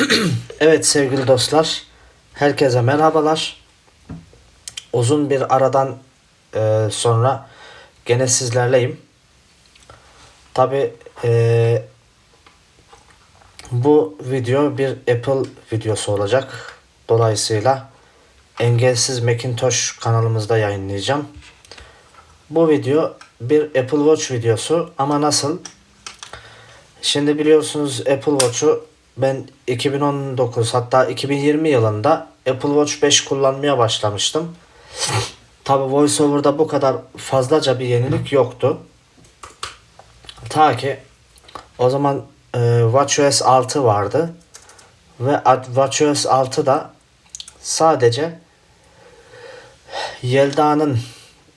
Evet sevgili dostlar, herkese merhabalar. Uzun bir aradan e, sonra gene sizlerleyim. Tabi bu video bir Apple videosu olacak. Dolayısıyla Engelsiz Macintosh kanalımızda yayınlayacağım. Bu video bir Apple Watch videosu ama nasıl? Şimdi biliyorsunuz Apple Watch'u ben 2019 hatta 2020 yılında Apple Watch 5 kullanmaya başlamıştım. Tabi VoiceOver'da bu kadar fazlaca bir yenilik yoktu. Ta ki o zaman e, WatchOS 6 vardı. Ve WatchOS 6'da sadece Yelda'nın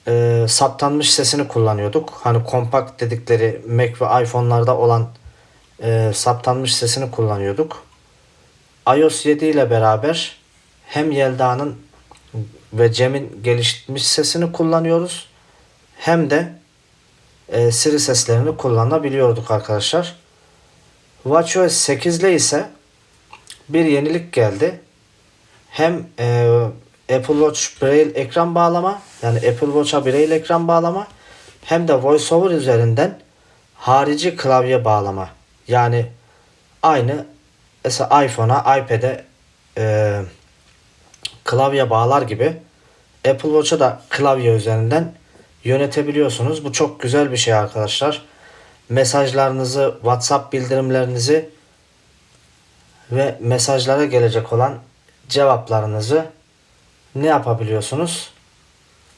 e, saptanmış sesini kullanıyorduk. Hani kompakt dedikleri Mac ve iPhone'larda olan e, saptanmış sesini kullanıyorduk. iOS 7 ile beraber hem Yelda'nın ve Cem'in gelişmiş sesini kullanıyoruz. Hem de e, Siri seslerini kullanabiliyorduk arkadaşlar. WatchOS 8 ile ise bir yenilik geldi. Hem e, Apple Watch Braille ekran bağlama yani Apple Watch'a Braille ekran bağlama hem de VoiceOver üzerinden harici klavye bağlama. Yani aynı mesela iPhone'a, iPad'e e, klavye bağlar gibi Apple Watch'a da klavye üzerinden yönetebiliyorsunuz. Bu çok güzel bir şey arkadaşlar. Mesajlarınızı, WhatsApp bildirimlerinizi ve mesajlara gelecek olan cevaplarınızı ne yapabiliyorsunuz?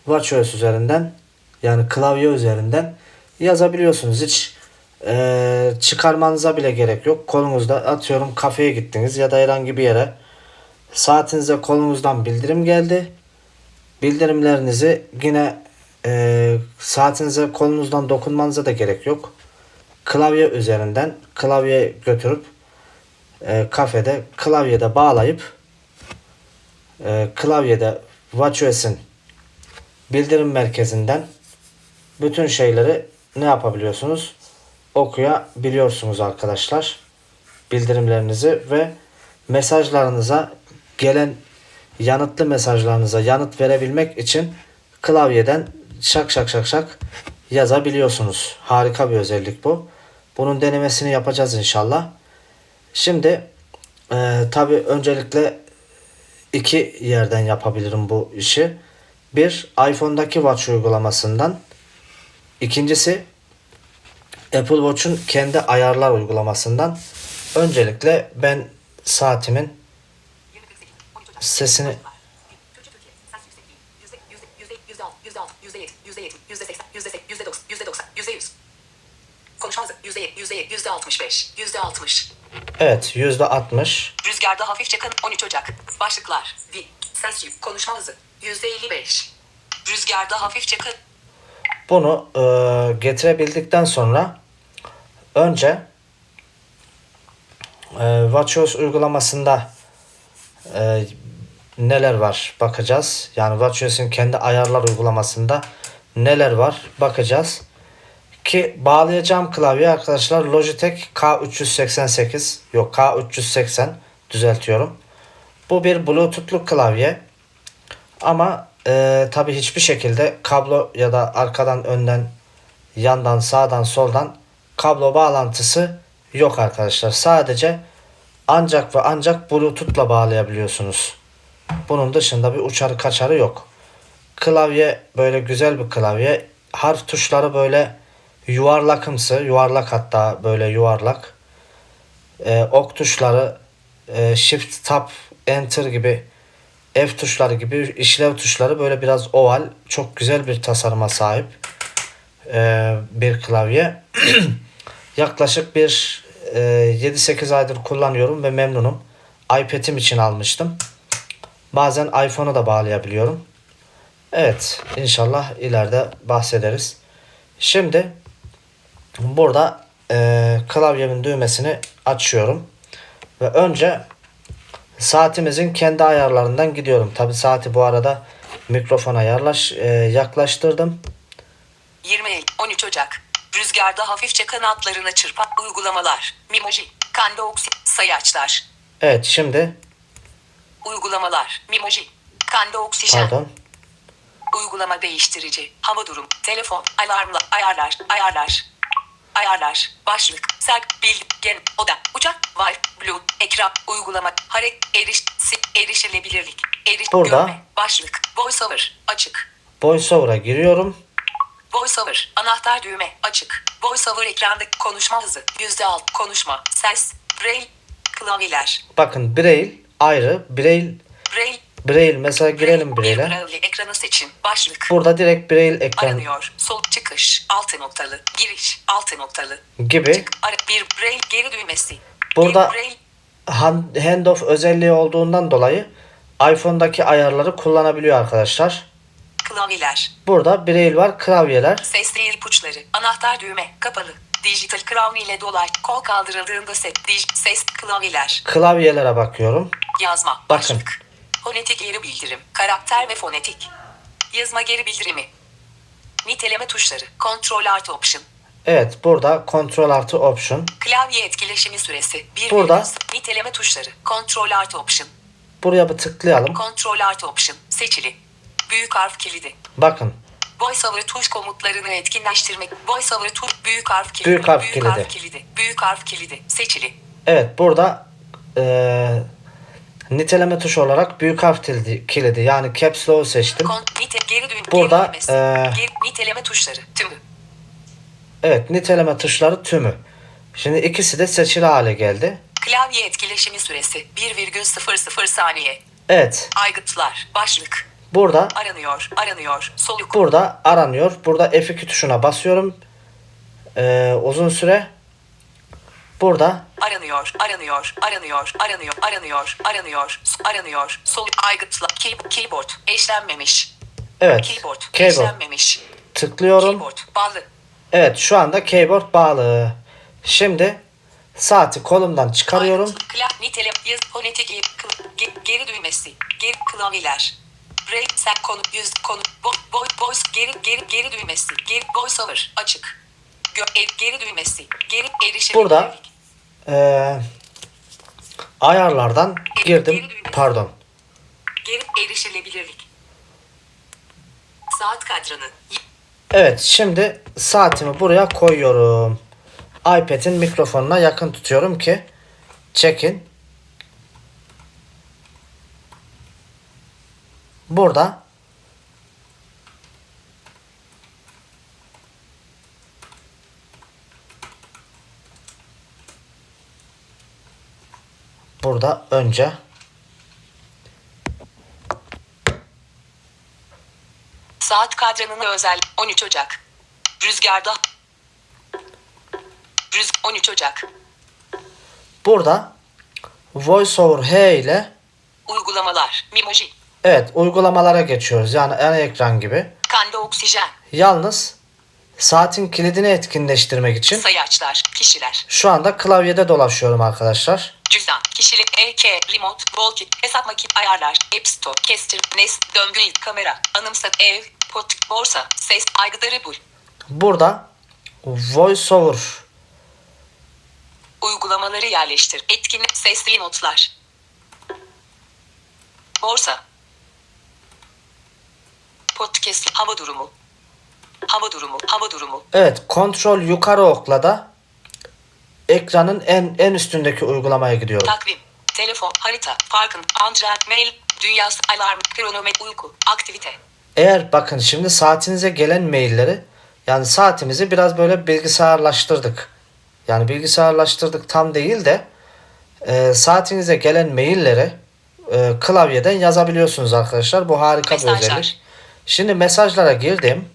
WatchOS üzerinden yani klavye üzerinden yazabiliyorsunuz. Hiç e, çıkarmanıza bile gerek yok. Kolunuzda atıyorum kafeye gittiniz ya da herhangi bir yere saatinize kolunuzdan bildirim geldi. Bildirimlerinizi yine e, saatinize kolunuzdan dokunmanıza da gerek yok. Klavye üzerinden klavye götürüp e, kafede klavyede bağlayıp e, klavyede WatchOS'in bildirim merkezinden bütün şeyleri ne yapabiliyorsunuz? Okuyabiliyorsunuz arkadaşlar. Bildirimlerinizi ve mesajlarınıza gelen yanıtlı mesajlarınıza yanıt verebilmek için klavyeden şak şak şak şak yazabiliyorsunuz. Harika bir özellik bu. Bunun denemesini yapacağız inşallah. Şimdi e, tabi öncelikle iki yerden yapabilirim bu işi. Bir iPhone'daki Watch uygulamasından. İkincisi Apple Watch'un kendi ayarlar uygulamasından. Öncelikle ben saatimin sesini yüzde altmış beş, altmış. evet yüzde 60 Rüzgarda hafifçe kan 13 Ocak. Başlıklar. Di. Ses yük. Konuşma hızı. Yüzde 55. Rüzgarda hafifçe kan. bunu e, getirebildikten sonra önce e, WatchOS uygulamasında e, neler var bakacağız. Yani WatchOS'un kendi ayarlar uygulamasında neler var bakacağız. Ki bağlayacağım klavye arkadaşlar Logitech K388 yok K380 düzeltiyorum. Bu bir Bluetooth'lu klavye. Ama e, tabi hiçbir şekilde kablo ya da arkadan önden yandan sağdan soldan kablo bağlantısı yok arkadaşlar. Sadece ancak ve ancak Bluetooth'la bağlayabiliyorsunuz. Bunun dışında bir uçarı kaçarı yok. Klavye böyle güzel bir klavye. Harf tuşları böyle yuvarlakımsı. Yuvarlak hatta böyle yuvarlak. Ee, ok tuşları e, Shift Tab Enter gibi F tuşları gibi işlev tuşları böyle biraz oval. Çok güzel bir tasarıma sahip ee, bir klavye. Yaklaşık bir e, 7-8 aydır kullanıyorum ve memnunum. iPad'im için almıştım. Bazen iPhone'a da bağlayabiliyorum. Evet inşallah ileride bahsederiz. Şimdi burada e, klavyemin düğmesini açıyorum. Ve önce saatimizin kendi ayarlarından gidiyorum. Tabi saati bu arada mikrofona yarlaş, e, yaklaştırdım. 20 13 Ocak. Rüzgarda hafifçe kanatlarına çırpan uygulamalar. Mimoji. Kanda oksi. Sayaçlar. Evet şimdi Uygulamalar. Mimoji. Kanda oksijen. pardon. Uygulama değiştirici. Hava durum. Telefon. Alarmla. Ayarlar. Ayarlar. Ayarlar. Başlık. Serk. Bil. Gen. Oda. Uçak. Wi. Blue. Ekran. Uygulama. Hareket. Eriş. Erişilebilirlik. Eriş. Burada. Görme. Başlık. Voiceover. Açık. VoiceOver'a giriyorum. VoiceOver. Anahtar düğme. Açık. VoiceOver ekranda konuşma hızı. %6. Konuşma. Ses. Braille. Klavyeler. Bakın Braille ayrı. Braille Braille. Braille mesela girelim Braille'e. Braille ekranı seçin. Başlık. Burada direkt Braille ekran Aranıyor. Sol çıkış. Altı noktalı. Giriş. Altı noktalı. gibi. Çık. Ara, bir braille geri düğmesi. Burada- braille hand- handoff özelliği olduğundan dolayı iPhone'daki ayarları kullanabiliyor arkadaşlar. Klavyeler. Burada Braille var, klavyeler. Sesli ipuçları. Anahtar düğme. Kapalı. Dijital crown ile dolay. Kol kaldırıldığında set. Dij, ses. Klavyeler. Klavyelere bakıyorum. Yazma. Bakın. Başlık. Fonetik geri bildirim. Karakter ve fonetik. Yazma geri bildirimi. Niteleme tuşları. Control Alt Option. Evet, burada Ctrl artı Option. Klavye etkileşimi süresi. Bir Burada. Niteleme tuşları. Control Alt Option. Buraya bir tıklayalım. Control Alt Option. Seçili. Büyük harf kilidi. Bakın. VoiceOver tuş komutlarını etkinleştirmek. VoiceOver tuş büyük harf kilidi. Büyük harf büyük kilidi. harf kilidi. Büyük harf kilidi. Seçili. Evet, burada eee, niteleme tuşu olarak büyük harf kilidi, kilidi yani Caps Lock'u seçtim. Kon, nite, geri dön. Burada, geri eee, Geri- niteleme tuşları. Tümü. Evet, niteleme tuşları tümü. Şimdi ikisi de seçili hale geldi. Klavye etkileşimi süresi 1,00 saniye. Evet, Aygıtlar. Başlık. Burada Aranıyor. Aranıyor. Soluk. burada aranıyor. Burada F2 tuşuna basıyorum. Eee, uzun süre. Burada Aranıyor, aranıyor, aranıyor, aranıyor, aranıyor, aranıyor, aranıyor, sol aygıtla, key, keyboard, eşlenmemiş, evet keyboard, keyboard eşlenmemiş, tıklıyorum. keyboard, bağlı, Evet şu anda keyboard bağlı. Şimdi saati kolumdan çıkarıyorum. aygıt, kla, nitele, yaz, fonetik, geri düğmesi, geri klavyeler, break, sen konu, yüz, konu, bo, boy, voice, geri, geri, geri düğmesi, geri, voiceover, açık, Gö, e, geri düğmesi, geri erişim, Burada eee, ayarlardan girdim. Pardon. geri erişilebilirlik, saat kadranı, Evet şimdi saatimi buraya koyuyorum. iPad'in mikrofonuna yakın tutuyorum ki çekin. Burada Burada önce Saat kadranına özel 13 Ocak. Rüzgarda. Rüz 13 Ocak. burada VoiceOver H ile Uygulamalar. Mimoji. Evet uygulamalara geçiyoruz. Yani ana ekran gibi. Kanda oksijen. Yalnız saatin kilidini etkinleştirmek için Sayaçlar. Kişiler. şu anda klavyede dolaşıyorum arkadaşlar. Cüzdan. Kişilik. EK. Remote. Volkit. Hesap makin. Ayarlar. App Store. Kestir. Nes. Döngü. Kamera. Anımsat. Ev. Pot. Borsa. Ses. Aygıdarı bul. Burada VoiceOver Uygulamaları yerleştir. Etkinlik. Sesli notlar. Borsa. Podcast. Hava durumu. Hava durumu. Hava durumu. evet kontrol yukarı okla da ekranın en en üstündeki uygulamaya gidiyorum. Takvim. Telefon. Harita. Farkın. Antren. Mail. Dünyası. Alarm. Kronometre. Uyku. Aktivite. Eğer bakın şimdi saatinize gelen mailleri yani saatimizi biraz böyle bilgisayarlaştırdık. Yani bilgisayarlaştırdık tam değil de e, saatinize gelen mailleri e, klavyeden yazabiliyorsunuz arkadaşlar. Bu harika bir Mesajlar. özellik. Şimdi mesajlara girdim.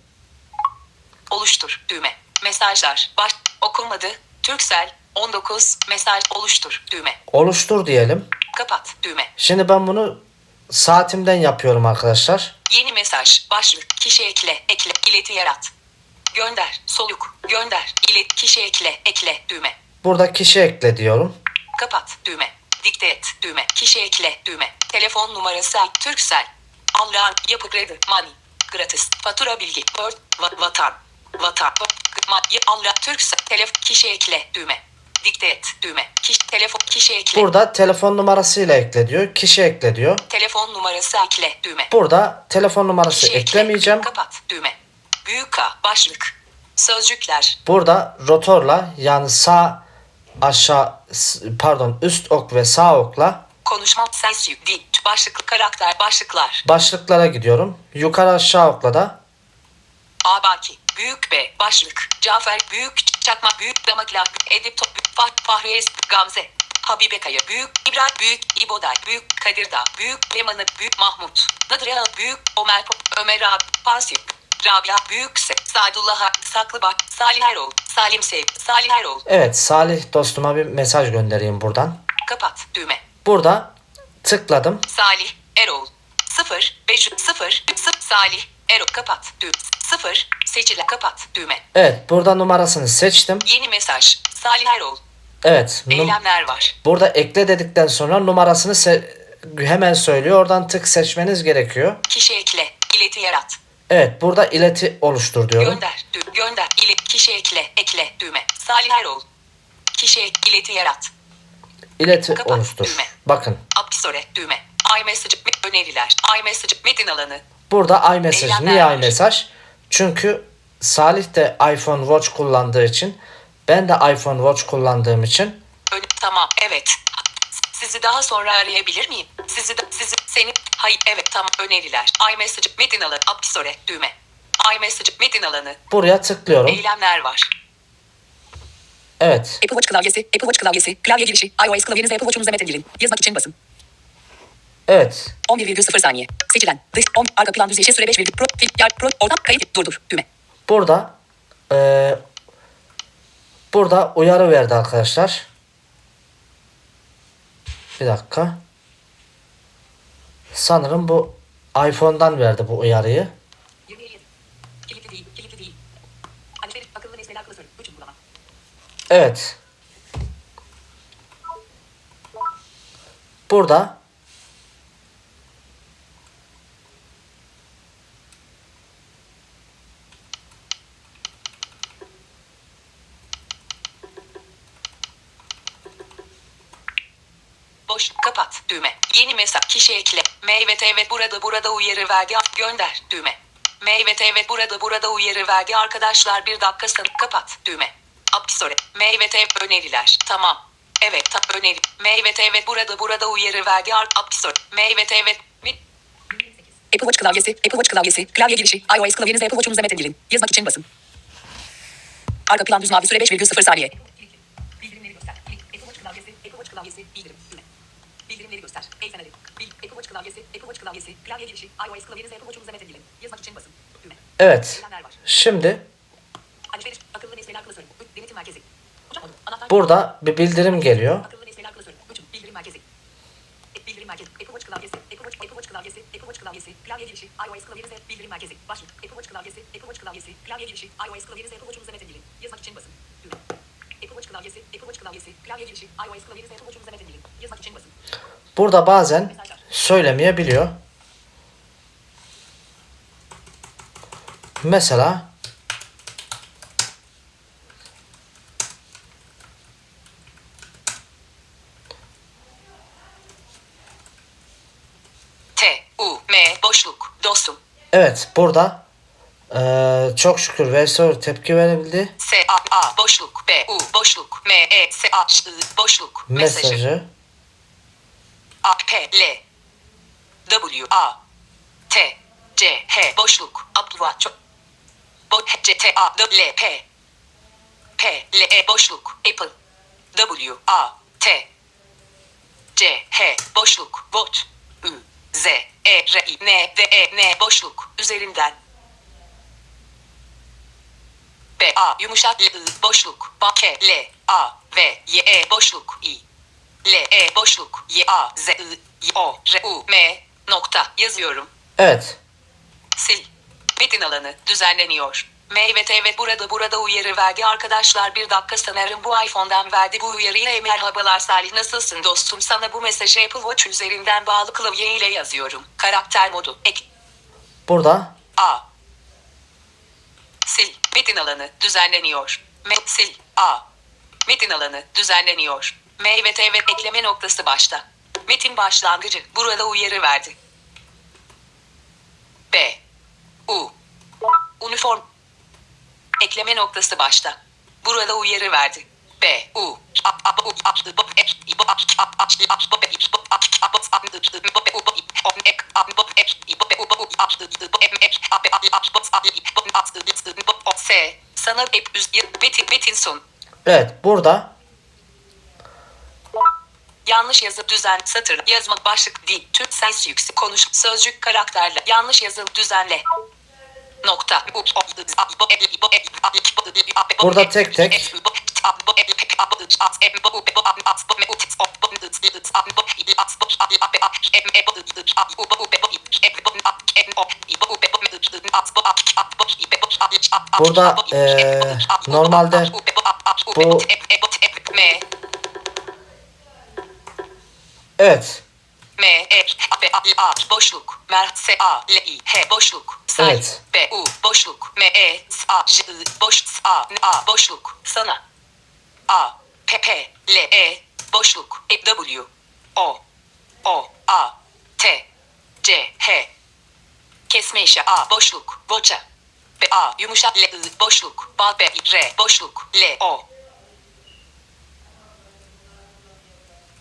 Oluştur. Düğme. Mesajlar. Baş. Okunmadı. Türksel. 19. Mesaj. Oluştur. Düğme. Oluştur diyelim. Kapat. Düğme. Şimdi ben bunu saatimden yapıyorum arkadaşlar. Yeni mesaj. Başlık. Kişi ekle. Ekle. İleti yarat. Gönder. Soluk. Gönder. İlet. Kişi ekle. Ekle. Düğme. Burada kişi ekle diyorum. Kapat. Düğme. Dikte et. Düğme. Kişi ekle. Düğme. Telefon numarası. Türksel. Allah'ın yapı kredi. Money. Gratis. Fatura bilgi. Word. Va- vatan. Vatan. Va- Ma- Ya- Allah. Türksel. Telef. Kişi ekle. Düğme. Dikte et. Düğme. Kişi, telefon. Kişi ekle. Burada telefon numarasıyla ekle diyor. Kişi ekle diyor. Telefon numarası ekle. Düğme. Burada telefon numarası Kişi ekle. eklemeyeceğim. Kapat. Düğme. Büyük K. Başlık. Sözcükler. Burada rotorla yani sağ aşağı pardon üst ok ve sağ okla Konuşma. Ses yük. Dil. Başlık. Karakter. Başlıklar. başlıklara gidiyorum. Yukarı aşağı okla da Abaki. Büyük B. Başlık. Cafer. Büyük. Çakma. Büyük. Damakla. Edip. Top. Fah. Fahriye. Gamze. Habibe Kaya. Büyük. İbrahim. Büyük. İboday. Büyük. Kadir Dağ. Büyük. Lemanı. Büyük. Mahmut. Nadire Ağa, Büyük. Ömer. Ömer Abi. Pansiyo. Rabia. Büyükse. Sadullah. Saklıbak. Salih Erol. Salim Sev. Salih Erol. evet Salih dostuma bir mesaj göndereyim buradan. Kapat. Düğme. Burada tıkladım. Salih Erol. 0 5 0 0 Salih Erol kapat. Düğme. 0 seçile kapat. Düğme. Evet burada numarasını seçtim. yeni mesaj. Salih Erol. Evet eylemler var. Burada ekle dedikten sonra numarasını se- hemen söylüyor. Oradan tık seçmeniz gerekiyor. kişi ekle. İleti yarat. Evet burada ileti oluştur diyorum. gönder. Düğme gönder. İle kişi ekle. Ekle. Düğme. Salih Erol. Kişi ek, ileti yarat İleti Kapat, oluştur. düğme. Bakın Apsore düğme iMessage me- öneriler iMessage metin alanı burada iMessage. Niye iMessage? Çünkü Salih de iPhone Watch kullandığı için ben de iPhone Watch kullandığım için Ön- tamam evet sizi daha sonra arayabilir miyim? Sizi de, sizi, seni, hayır, evet, tamam, öneriler. iMessage, metin alanı, Apsore, düğme. iMessage, metin alanı, buraya tıklıyorum. eylemler var. Evet. Apple Watch klavyesi, Apple Watch klavyesi, klavye girişi, iOS klavyenize Apple Watch'unuza metin Yazmak için basın. Evet. 11,0 saniye. Seçilen. Dış, 10, arka plan düz yeşil süre 5, pro, fil, yar, pro, oradan kayıt, durdur, düğme. Burada eee, burada uyarı verdi arkadaşlar. Bir dakika. Sanırım bu iPhone'dan verdi bu uyarıyı. 27. Kilitli değil, kilitli değil. Alışveriş, akıllı nesneler klasörü, 3 uygulama. Evet. Burada Boş, kapat, düğme. Yeni mesaj, kişi ekle. Meyvet evet burada burada uyarı verdi, gönder, düğme. Meyvet evet burada burada uyarı verdi arkadaşlar bir dakika sana kapat, düğme. Apsore, meyvet ev öneriler, tamam. Evet, ta, öneri. Meyvet evet burada burada uyarı verdi ar- Apsore, meyvet evet. Mi- Apple Watch klavyesi, Apple Watch klavyesi, klavye girişi, iOS klavyenize Apple Watch'unuza metin Yazmak için basın. Arka plan düz mavi süre 5,0 saniye. Bildirimleri göster. Apple Watch klavyesi, Apple Watch klavyesi, bildirim. Bildirimleri göster. El feneri. Bil, Apple Watch klavyesi, Apple Watch klavyesi, klavye girişi, iOS klavyenize Apple Watch'unuza metin Yazmak için basın. Düğme. evet. Şimdi Alışveriş, akıllı nesneler klasörü, üç, denetim merkezi. Uçak modu, anahtar. Burada bir bildirim geliyor. Akıllı nesneler klasörü, üçün, bildirim merkezi. E, Bildirim merkezi, Apple Watch klavyesi, Apple Watch, Apple Watch klavyesi, Apple Watch klavyesi, klavye girişi, iOS klavyenize bildirim merkezi. Başlık, Apple Watch klavyesi, Apple Watch klavyesi, klavye girişi, iOS klavyenize Apple Watch'unuza metin dilin. Yazmak için basın. Düğme. Apple Watch klavyesi, Apple Watch klavyesi, klavye girişi, iOS klavyenize Apple Watch'unuza metin dilin. Yazmak için basın. Burada bazen söylemeyebiliyor. Mesela T, U, M, boşluk, dostum. evet burada. Eee, çok şükür Veysel tepki verebildi. S, A, A, boşluk, B, U, boşluk, M, E, S, A, Ş, I, boşluk, mesajı. Mesajı. A, P, L, W, A, T, C, H, boşluk, Abdullah, çok, Bo, H, C, T, A, W, L, P, P, L, E, boşluk, Apple, W, A, T, C, H, boşluk, bot, Ü, Z, E, R, I, N, D, E, N, boşluk, üzerinden, B, A, yumuşak L, boşluk, ba, K, L, A, V, Y, E, boşluk, I, L, E, boşluk, Y, A, Z, I, Y, O, R, U, M, nokta, yazıyorum. evet Sil. Metin alanı düzenleniyor. Meyvet evet burada burada uyarı verdi arkadaşlar bir dakika sanırım bu iPhone'dan verdi bu uyarıyı E, merhabalar Salih nasılsın dostum sana bu mesajı Apple Watch üzerinden bağlı klavye ile yazıyorum. Karakter modu ek burada A. Sil. Metin alanı düzenleniyor. Me sil. A. Metin alanı düzenleniyor. M ve T ve ekleme noktası başta. Metin başlangıcı burada uyarı verdi. B. U. Uniform. Ekleme noktası başta. Burada uyarı verdi. B. U. S. Sana metin metin son. Evet burada Yanlış yazı düzen satır yazma başlık dil tüm ses yüksek konuş sözcük karakterle yanlış yazı düzenle nokta Burada tek tek. Burada, eee, normalde bu- evet M E B A A boşluk. Mer S A L I H boşluk. Say Evet. B U boşluk. M E S A J I boş S A N A boşluk. Sana. A P P L E boşluk. E W O O A T C H. Kesme işi. A boşluk. Boça B A yumuşak L I boşluk. Bal B I R boşluk. L O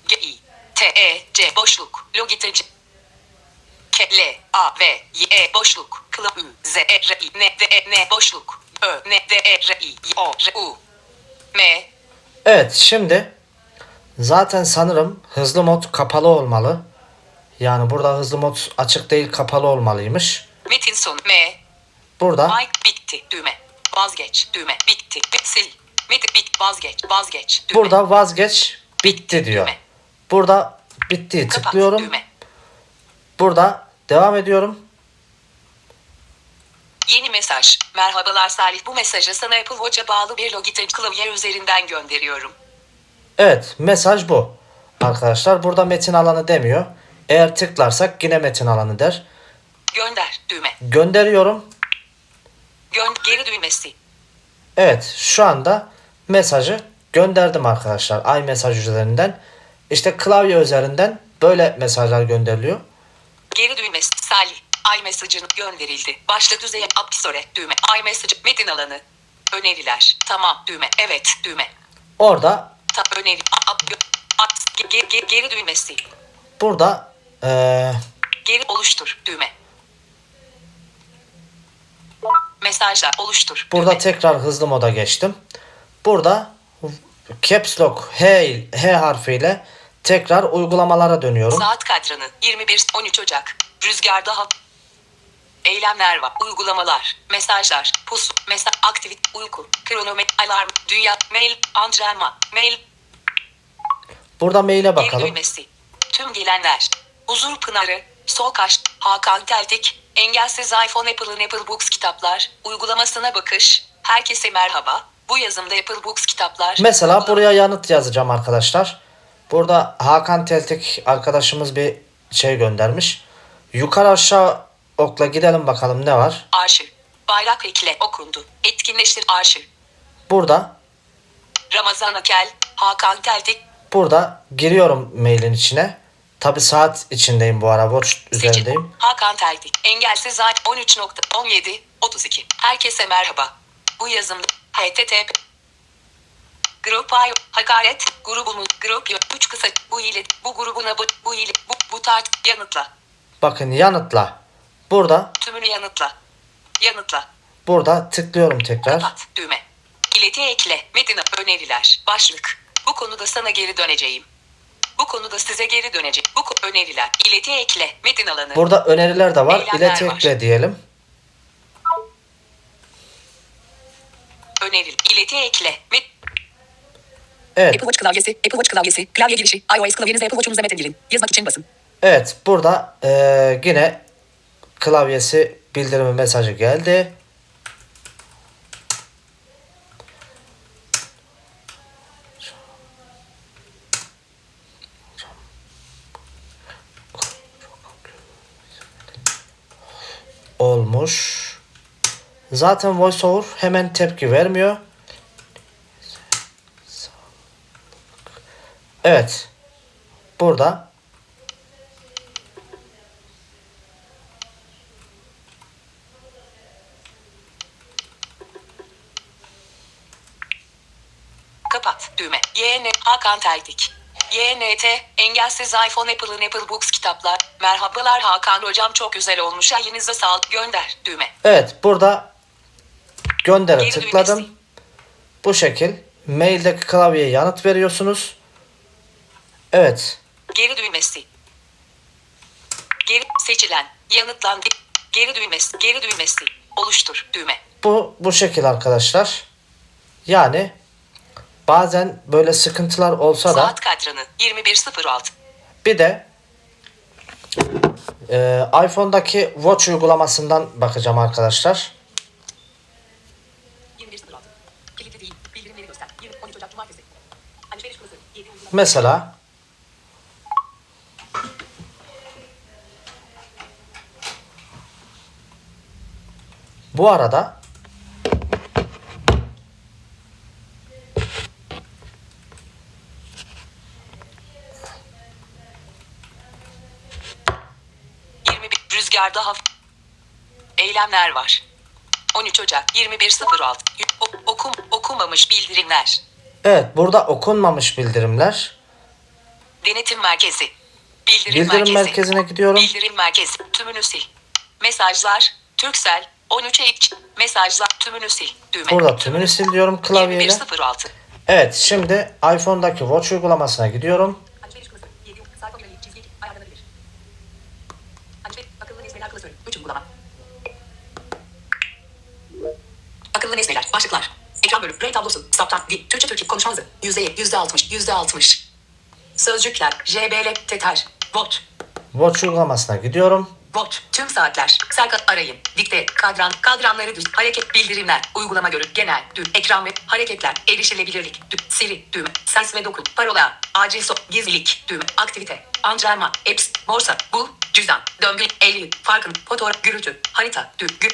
G I T E C boşluk. Logitech. K L A V Y E boşluk. K L Ü Z E R I N D E N boşluk. Ö N D E R I O R U. M. Evet şimdi zaten sanırım hızlı mod kapalı olmalı. Yani burada hızlı mod açık değil kapalı olmalıymış. Metin son. M. Burada. Mike bitti. Düğme. Vazgeç. Düğme. Bitti. Bit sil. Metin bit vazgeç. Vazgeç. Düğme. Burada vazgeç bitti diyor. düğme Burada bitti kapat tıklıyorum. düğme Burada devam ediyorum. Yeni mesaj. Merhabalar Salih. Bu mesajı sana Apple Watch'a bağlı bir Logitech klavye üzerinden gönderiyorum. Evet mesaj bu. Arkadaşlar burada metin alanı demiyor. Eğer tıklarsak yine metin alanı der. Gönder düğme. Gönderiyorum. Gön geri düğmesi. Evet şu anda mesajı gönderdim arkadaşlar. iMessage üzerinden. İşte klavye üzerinden böyle mesajlar gönderiliyor. Geri düğmesi. Salih. iMessage'ın gönderildi. Başta düzeye App Store düğme. iMessage metin alanı. Öneriler. Tamam düğme. Evet düğme. Orada Ta öneri. App geri, geri, geri düğmesi. burada eee, Geri oluştur düğme. Mesajlar oluştur. burada düğme. tekrar hızlı moda geçtim. Burada Caps Lock H, H harfiyle tekrar uygulamalara dönüyorum. Saat kadranı 21-13 Ocak. Rüzgarda hava. Eylemler var. Uygulamalar. Mesajlar. Pus. Mesaj. Aktivit. Uyku. Kronometre. Alarm. Dünya. Mail. Antrenman. Mail. Burada maile bakalım. düğmesi. Tüm gelenler. Huzur Pınarı. Solkaş. Hakan Teltik. Engelsiz iPhone Apple'ın Apple Books kitaplar. Uygulamasına bakış. Herkese merhaba. Bu yazımda Apple Books kitaplar. Mesela buraya yanıt yazacağım arkadaşlar. Burada Hakan Teltik arkadaşımız bir şey göndermiş. Yukarı aşağı okla gidelim bakalım ne var. Arşiv. Bayrak ekle. Okundu. Etkinleştir. Arşiv. Burada Ramazan Akel, Hakan Teltik, burada giriyorum mailin içine. Tabi saat içindeyim bu ara. Watch üzerindeyim. Hakan Teltik, Engelsiz Ay 13.17 32. Herkese merhaba. Bu yazımda HTTP Grup ay hakaret grubunun grup 3 kısa bu ile bu grubuna bu bu ile bu, bu tart yanıtla Bakın yanıtla. Burada tümünü yanıtla yanıtla burada tıklıyorum tekrar. kapat düğme ileti ekle metin öneriler başlık bu konuda sana geri döneceğim bu konuda size geri dönecek bu öneriler ileti ekle metin alanı Burada öneriler de var. Eylemler İleti var. ekle diyelim. Öneri. İleti ekle. Met Evet. Apple Watch klavyesi, Apple Watch klavyesi, klavye girişi, iOS klavyenize Apple Watch'unuza metin girin. Yazmak için basın. Evet. Burada eee, yine klavyesi bildirimi mesajı geldi. olmuş. Zaten VoiceOver hemen tepki vermiyor. Evet. Burada Kapat düğme. YN Hakan Terdik. YNT engelsiz iPhone Apple'ın Apple Books kitaplar. Merhabalar Hakan hocam çok güzel olmuş. Elinize sağlık. Gönder düğme. evet burada göndere Geri tıkladım. düğmesi. Bu şekil maildeki klavyeye yanıt veriyorsunuz. Evet. Geri düğmesi. Geri seçilen. Yanıtlandı. Geri düğmesi. Geri düğmesi. Oluştur düğme. Bu bu şekil arkadaşlar. Yani bazen böyle sıkıntılar olsa da Saat kadranı 21.06. bir de e, iPhone'daki Watch uygulamasından bakacağım arkadaşlar. 21.06. Kilitli değil. Bildirimleri göster. 20, 13 Ocak Cumartesi. Alışveriş kursu. 7 uygulama. Mesela bu arada bir. 21 rüzgarda hafif. Eylemler var. 13 Ocak 21.06. O- okum, okunmamış bildirimler. evet burada okunmamış bildirimler. Denetim merkezi. Bildirim, Bildirim merkezi. merkezine gidiyorum. Bildirim merkezi. Tümünü sil. Mesajlar. Türksel. 13 Eylül. Mesajlar. Tümünü sil. Düğme. Burada tümünü sil diyorum klavyeyle. 21.06. Evet şimdi iPhone'daki Watch uygulamasına gidiyorum. Alışveriş kursu. 7 sayfa yöneliği çizgi 2 ayarlanabilir. Alışveriş akıllı nesneler klasörü. 3 uygulama. Akıllı nesneler. Başlıklar. Ekran bölüm. Renk tablosu. Stoptan. Dil. Türkçe Türkçe. Konuşma hızı. Yüzde yüzde altmış. Yüzde altmış. Sözcükler. JBL. Teter. Watch. Watch uygulamasına gidiyorum. Watch. Tüm saatler. Serkat arayın. Dikte. Kadran. Kadranları düz. Hareket bildirimler. Uygulama görün. Genel. Düğüm. Ekran ve hareketler. Erişilebilirlik. Düğüm. Siri. Düğme. Ses ve dokun. Parola. Acil so. Gizlilik. Düğme. Aktivite. Antrenman. Apps. Borsa. Bul. Cüzdan. Döngü. Eylül. Farkın. Fotoğraf. Gürültü. Harita. Düğüm. Gü,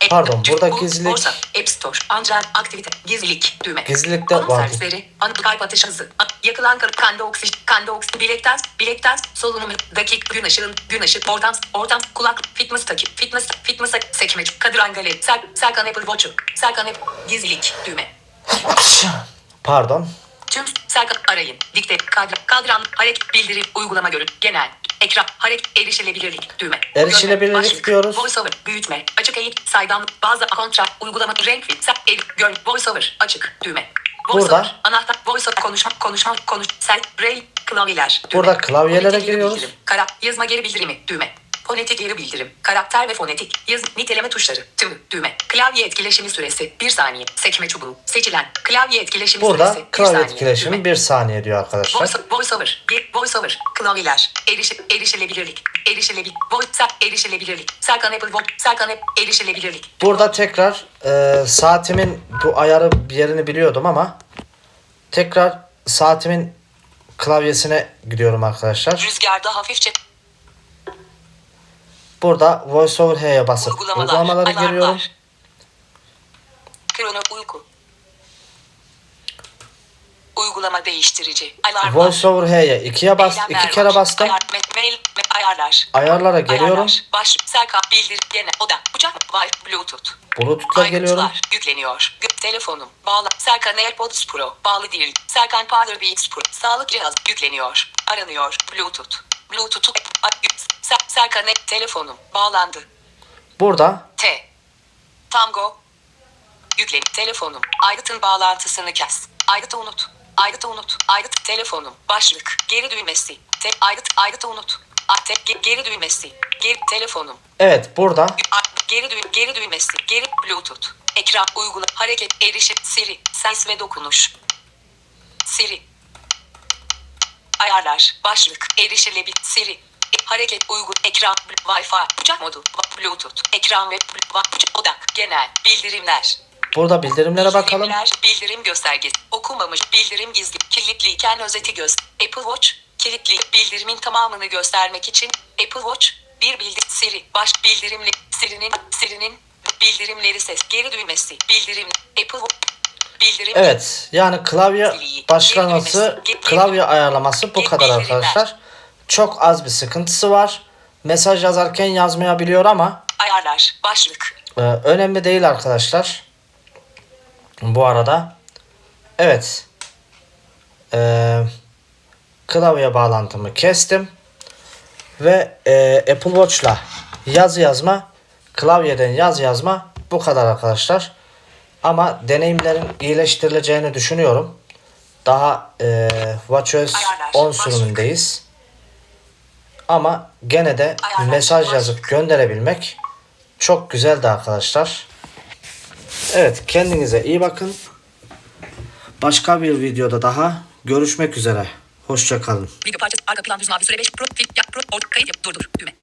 e- Pardon, cü- burada gizlilik- Borsa. App Store. Antren. Aktivite. Gizlilik. Düğme. Gizlilik de var. servisleri. Anı kalp atış hızı. A- Yakılan kan- kanda oksijen. Kanda oksijen. Bilekten. Bilekten. Solunum. Dakik. Gün ışığın. Gün ışığı. Ortam. Ortam. Kulak. Fitness takip. Fitness. Fitness. Sekmeç. Kadıran galeri. Ser, Serkan Apple Watch'u. Serkan Apple. Gizlilik. Düğme. Pardon. Tüm Serkan arayın. Dikte. Kadran. Kadran. Hareket. Bildirim. Uygulama görün. Genel. Ekran. Hareket. Erişilebilirlik. Düğme. Erişilebilirlik Başlık, diyoruz. Voiceover. Büyütme. Açık eğit. Saydamlık. Bazı kontra. Uygulama. Renk. Ser, el, gör. Voiceover. Açık. Düğme. Burada- Voiceover, Anahtar. Voiceover. Konuşma. Konuşma. Konuş. Sel. Braille. Klavyeler. Düğme. Burada klavyelere giriyoruz. Kara, yazma geri bildirimi. Düğme. Fonetik geri bildirim. Karakter ve fonetik. Yaz, niteleme tuşları. Tüm. Düğme. Klavye etkileşimi süresi. 1 saniye. Sekme çubuğu. Seçilen. Klavye etkileşimi Burada süresi. bir klavye saniye. etkileşimi Düğme. 1 saniye diyor arkadaşlar. Voice, voiceover, bir voiceover, klavyeler, erişi, erişilebilirlik, erişilebil, voice, erişilebilirlik, Serkan Apple, Serkan Apple, erişilebilirlik, Burada tekrar e, saatimin bu ayarı yerini biliyordum ama tekrar saatimin klavyesine gidiyorum arkadaşlar. Rüzgarda hafifçe Burada VoiceOver H'ye basıp uygulamalar. uygulamaları alarmlar. giriyorum. Krono uyku. Uygulama değiştirici. Alarmlar. VoiceOver H'ye ikiye bas, Eylemler iki kere var. bastım. Ayar, mail, ayarlar. Ayarlara geliyorum. Ayarlar. Baş, Serkan, bildir, gene, oda, uçak, Wi-Fi, Bluetooth. Bluetooth'la geliyorum. Yükleniyor. Telefonum bağlı. Serkan AirPods Pro bağlı değil. Serkan Powerbeats Pro sağlık cihazı yükleniyor. Aranıyor. Bluetooth. Bluetooth. Serkan telefonum bağlandı. Burada T. Tango. Yüklen. Telefonum. Aygıt'ın bağlantısını kes. Aygıt'ı unut. Aygıt'ı unut. Aygıt telefonum. Başlık. Geri düğmesi. Te Aygıt. Aygıt'ı unut. Te ge- geri düğmesi. Geri telefonum. evet burada Geri düğ geri düğmesi. Geri Bluetooth. Ekran uygula hareket erişim Siri ses ve dokunuş. Siri. Ayarlar başlık erişilebilir Siri. Hareket uygun ekran Wi-Fi uçak modu Bluetooth ekran ve uçak odak genel bildirimler. burada bildirimlere bakalım. Bildirimler, bildirim göstergesi. Okunmamış bildirim gizli. Kilitliyken özeti göz. Apple Watch kilitli bildirimin tamamını göstermek için Apple Watch bir bildir Siri baş bildirimli Siri'nin Siri'nin bildirimleri ses geri düğmesi bildirim Apple Watch bildirim Evet yani klavye başlaması, klavye ayarlaması bu kadar arkadaşlar. Çok az bir sıkıntısı var. Mesaj yazarken yazmayabiliyor ama Ayarlar. Başlık. Ee, önemli değil arkadaşlar. Bu arada. Evet. Ee, klavye bağlantımı kestim. Ve e, Apple Watch'la yazı yazma, klavyeden yaz yazma bu kadar arkadaşlar. Ama deneyimlerin iyileştirileceğini düşünüyorum. Daha e, WatchOS Ayarlar, 10 başlık. sürümündeyiz. Ama gene de mesaj yazıp gönderebilmek çok güzeldi arkadaşlar. Evet kendinize iyi bakın. Başka bir videoda daha görüşmek üzere. Hoşçakalın. Video parçası arka plan düz mavi süre 5 pro film yap pro orta kayıt yap durdur düğme.